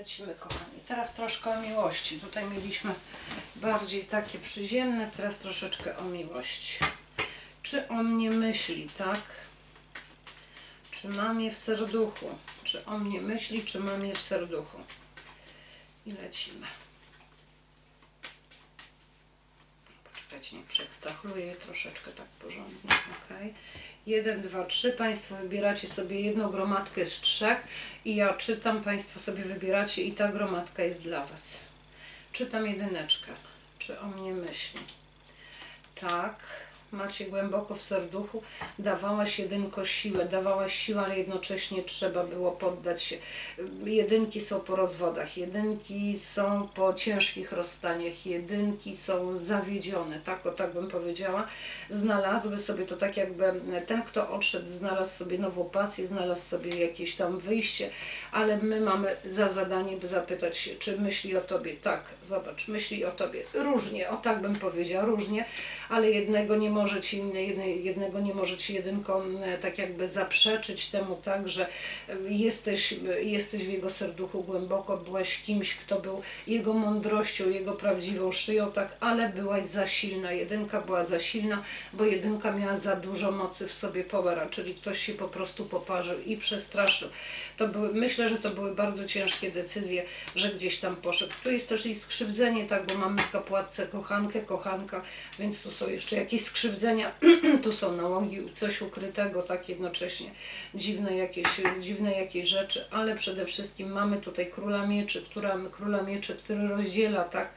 Lecimy, kochani. Teraz troszkę o miłości. Tutaj mieliśmy bardziej takie przyziemne, teraz troszeczkę o miłości. Czy o mnie myśli, tak? Czy mam je w serduchu? Czy o mnie myśli, czy mam je w serduchu? I lecimy. Poczekajcie, niech przetachluję je troszeczkę tak porządnie, ok? Jeden, dwa, trzy. Państwo wybieracie sobie jedną gromadkę z trzech i ja czytam, Państwo sobie wybieracie i ta gromadka jest dla Was. Czytam jedyneczkę. Czy o mnie myśli? Tak, macie głęboko w serduchu, dawałaś jedynko siłę, dawałaś siłę, ale jednocześnie trzeba było poddać się. Jedynki są po rozwodach, jedynki są po ciężkich rozstaniach, jedynki są zawiedzione, tak o tak bym powiedziała. Znalazły sobie to tak jakby ten, kto odszedł, znalazł sobie nową pasję, znalazł sobie jakieś tam wyjście, ale my mamy za zadanie, by zapytać się, czy myśli o Tobie. Tak, zobacz, myśli o Tobie. Różnie, o tak bym powiedziała, różnie, ale jednego nie może Ci, jedne- jednego nie może Ci jedynką e, tak jakby zaprzeczyć temu, tak, że e, jesteś, e, jesteś w jego serduchu głęboko, byłaś kimś, kto był jego mądrością, jego prawdziwą szyją, tak, ale byłaś za silna. Jedynka była za silna, bo jedynka miała za dużo mocy w sobie powera, czyli ktoś się po prostu poparzył i przestraszył. To były, myślę, że to były bardzo ciężkie decyzje, że gdzieś tam poszedł. Tu jest też i skrzywdzenie, tak, bo mamy kapłatce kochankę, kochanka, więc tu są jeszcze jakieś skrzywdzenia, tu są nałogi, coś ukrytego, tak jednocześnie dziwne jakieś, dziwne jakieś rzeczy, ale przede wszystkim mamy tutaj króla mieczy, która, króla mieczy, który rozdziela, tak,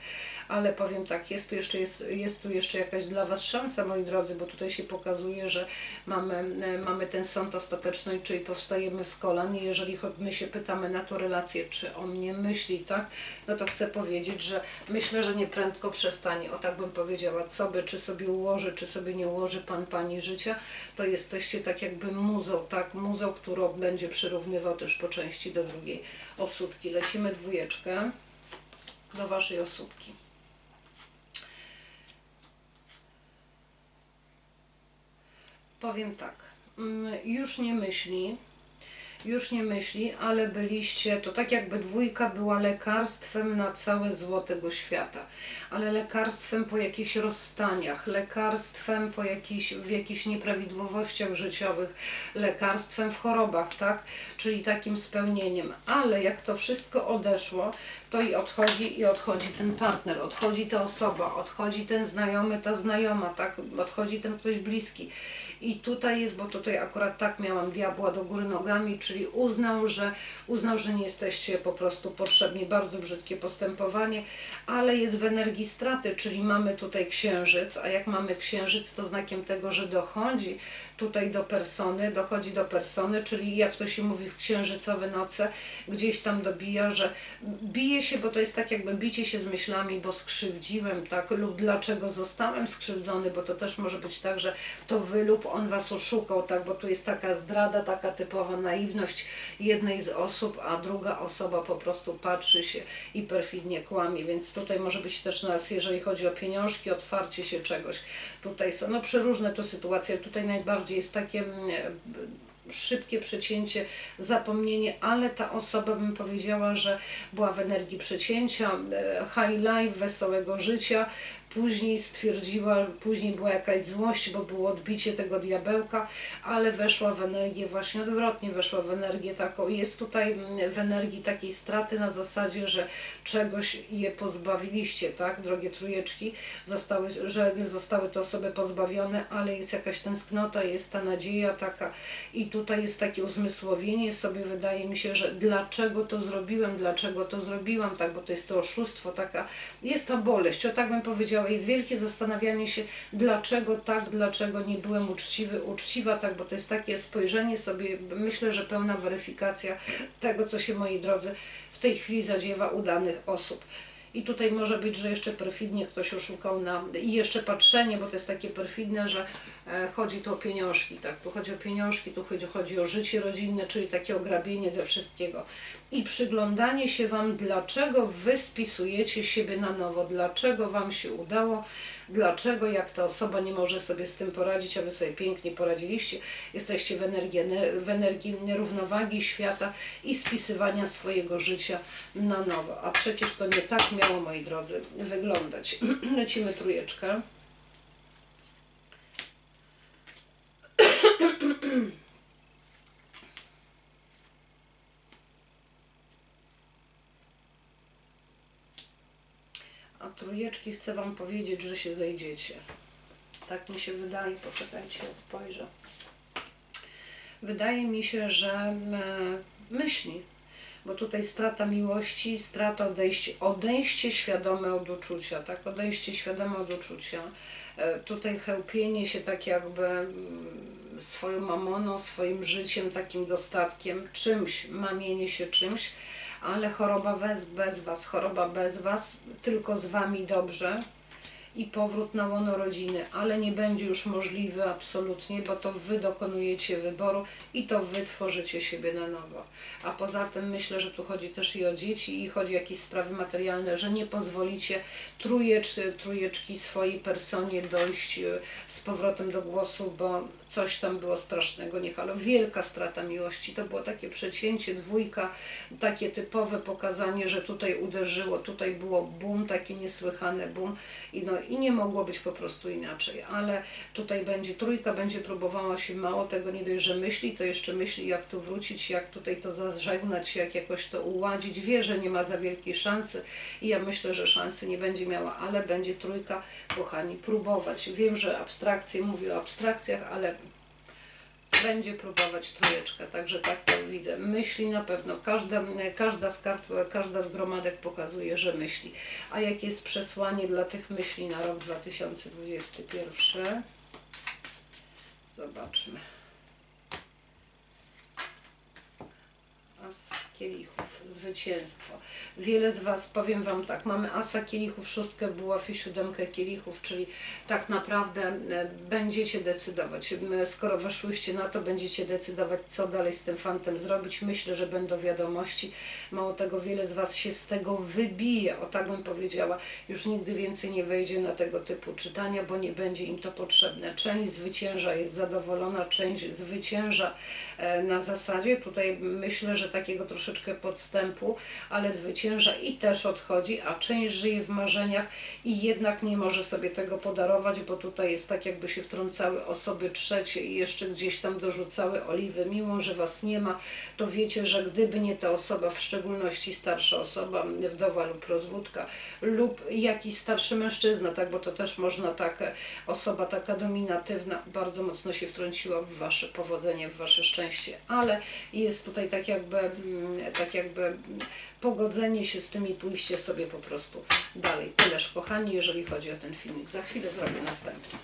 ale powiem tak, jest tu, jeszcze, jest, jest tu jeszcze jakaś dla Was szansa, moi drodzy, bo tutaj się pokazuje, że mamy, e, mamy ten sąd ostateczny, czyli powstajemy z kolan i jeżeli my się pytamy na to relację, czy o mnie myśli, tak, no to chcę powiedzieć, że myślę, że nieprędko przestanie, o tak bym powiedziała, co by, czy sobie ułoży, czy sobie nie ułoży Pan, Pani życia, to jesteście tak jakby muzą, tak, muzą, którą będzie przyrównywał też po części do drugiej osóbki. Lecimy dwójeczkę do Waszej osóbki. Powiem tak, mm, już nie myśli, już nie myśli, ale byliście, to tak jakby dwójka była lekarstwem na całe zło tego świata, ale lekarstwem po jakichś rozstaniach, lekarstwem po jakichś, w jakichś nieprawidłowościach życiowych, lekarstwem w chorobach, tak? Czyli takim spełnieniem. Ale jak to wszystko odeszło, to i odchodzi, i odchodzi ten partner, odchodzi ta osoba, odchodzi ten znajomy, ta znajoma, tak? Odchodzi ten ktoś bliski. I tutaj jest, bo tutaj akurat tak miałam diabła do góry nogami, czyli uznał, że uznał, że nie jesteście po prostu potrzebni, bardzo brzydkie postępowanie, ale jest w energii straty, czyli mamy tutaj księżyc, a jak mamy księżyc, to znakiem tego, że dochodzi tutaj do persony, dochodzi do persony, czyli jak to się mówi w księżycowe noce, gdzieś tam dobija, że bije się, bo to jest tak jakby bicie się z myślami, bo skrzywdziłem, tak, lub dlaczego zostałem skrzywdzony, bo to też może być tak, że to wy lub on was oszukał, tak, bo tu jest taka zdrada, taka typowa naiwność jednej z osób, a druga osoba po prostu patrzy się i perfidnie kłamie, więc tutaj może być też nas, jeżeli chodzi o pieniążki, otwarcie się czegoś. Tutaj są, no przeróżne to sytuacje, tutaj najbardziej jest takie mm, szybkie przecięcie, zapomnienie, ale ta osoba bym powiedziała, że była w energii przecięcia, e, high life, wesołego życia, później stwierdziła, później była jakaś złość, bo było odbicie tego diabełka, ale weszła w energię właśnie odwrotnie, weszła w energię taką, jest tutaj mm, w energii takiej straty na zasadzie, że czegoś je pozbawiliście, tak, drogie trójeczki, zostały, że zostały te osoby pozbawione, ale jest jakaś tęsknota, jest ta nadzieja taka. I tutaj jest takie uzmysłowienie sobie, wydaje mi się, że dlaczego to zrobiłem, dlaczego to zrobiłam, tak, bo to jest to oszustwo, taka, jest ta boleść, o tak bym powiedziała, jest wielkie zastanawianie się, dlaczego tak, dlaczego nie byłem uczciwy, uczciwa, tak, bo to jest takie spojrzenie sobie, myślę, że pełna weryfikacja tego, co się, moi drodzy, w tej chwili zadziewa u danych osób. I tutaj może być, że jeszcze perfidnie ktoś oszukał na i jeszcze patrzenie, bo to jest takie perfidne, że E, Chodzi tu o pieniążki, tak? Tu chodzi o pieniążki, tu chodzi, chodzi o życie rodzinne, czyli takie ograbienie ze wszystkiego. I przyglądanie się Wam, dlaczego Wy spisujecie siebie na nowo, dlaczego Wam się udało, dlaczego jak ta osoba nie może sobie z tym poradzić, a Wy sobie pięknie poradziliście, jesteście w energii, w energii równowagi świata i spisywania swojego życia na nowo. A przecież to nie tak miało, moi drodzy, wyglądać. Lecimy trójeczkę. Trójeczki chcę Wam powiedzieć, że się zejdziecie. Tak mi się wydaje. Poczekajcie, spojrzę. Wydaje mi się, że e, myśli, bo tutaj strata miłości, strata odejście, odejście świadome od uczucia, tak? Odejście świadome od uczucia. E, Tutaj chełpienie się tak jakby mm, swoją mamoną, swoim życiem, takim dostatkiem, czymś, mamienie się czymś, ale choroba bez, bez Was, choroba bez Was, tylko z Wami dobrze i powrót na łono rodziny, ale nie będzie już możliwy absolutnie, bo to Wy dokonujecie wyboru i to Wy tworzycie siebie na nowo. A poza tym myślę, że tu chodzi też i o dzieci i chodzi o jakieś sprawy materialne, że nie pozwolicie trójecz, trójeczki swojej personie dojść e, z powrotem do głosu, bo coś tam było strasznego, niech, ale wielka strata miłości. To było takie przecięcie, dwójka, takie typowe pokazanie, że tutaj uderzyło, tutaj było boom, takie niesłychane boom i, no, i nie mogło być po prostu inaczej, ale tutaj będzie trójka, będzie próbowała się mało tego, nie dość, że myśli, to jeszcze myśli jak tu wrócić, jak tutaj to zażegnać, jak jakoś to uładzić, wie, że nie ma za wielkiej szansy i ja myślę, że szansy nie będzie miała, ale będzie trójka, kochani, próbować. Wiem, że abstrakcje, mówię o abstrakcjach, ale będzie próbować trójeczkę, także tak to widzę. Myśli na pewno, każda, każda z kart, każda z gromadek pokazuje, że myśli. A jakie jest przesłanie dla tych myśli na rok 2021? Zobaczmy. Kielichów, zwycięstwo. Wiele z Was, powiem Wam tak, mamy asa kielichów, szóstkę buław i siódemkę kielichów, czyli tak naprawdę e, będziecie decydować. M, Skoro weszłyście na to, będziecie decydować, co dalej z tym fantem zrobić. Myślę, że będą wiadomości. Mało tego, wiele z Was się z tego wybije, o tak bym powiedziała. Już nigdy więcej nie wejdzie na tego typu czytania, bo nie będzie im to potrzebne. Część zwycięża, jest zadowolona, część zwycięża e, na zasadzie. Tutaj myślę, że takiego troszeczkę podstępu, ale zwycięża i też odchodzi, a część żyje w marzeniach i jednak nie może sobie tego podarować, bo tutaj jest tak, jakby się wtrącały osoby trzecie i jeszcze gdzieś tam dorzucały oliwy. Mimo, że Was nie ma, to wiecie, że gdyby nie ta osoba, w szczególności starsza osoba, wdowa lub rozwódka, lub jakiś starszy mężczyzna, tak, bo to też można tak, osoba taka dominatywna bardzo mocno się wtrąciła w Wasze powodzenie, w Wasze szczęście, ale jest tutaj tak jakby, mm, tak jakby pogodzenie się z tym i pójście sobie po prostu dalej. Tyleż kochani, jeżeli chodzi o ten filmik. Za chwilę zrobię następny.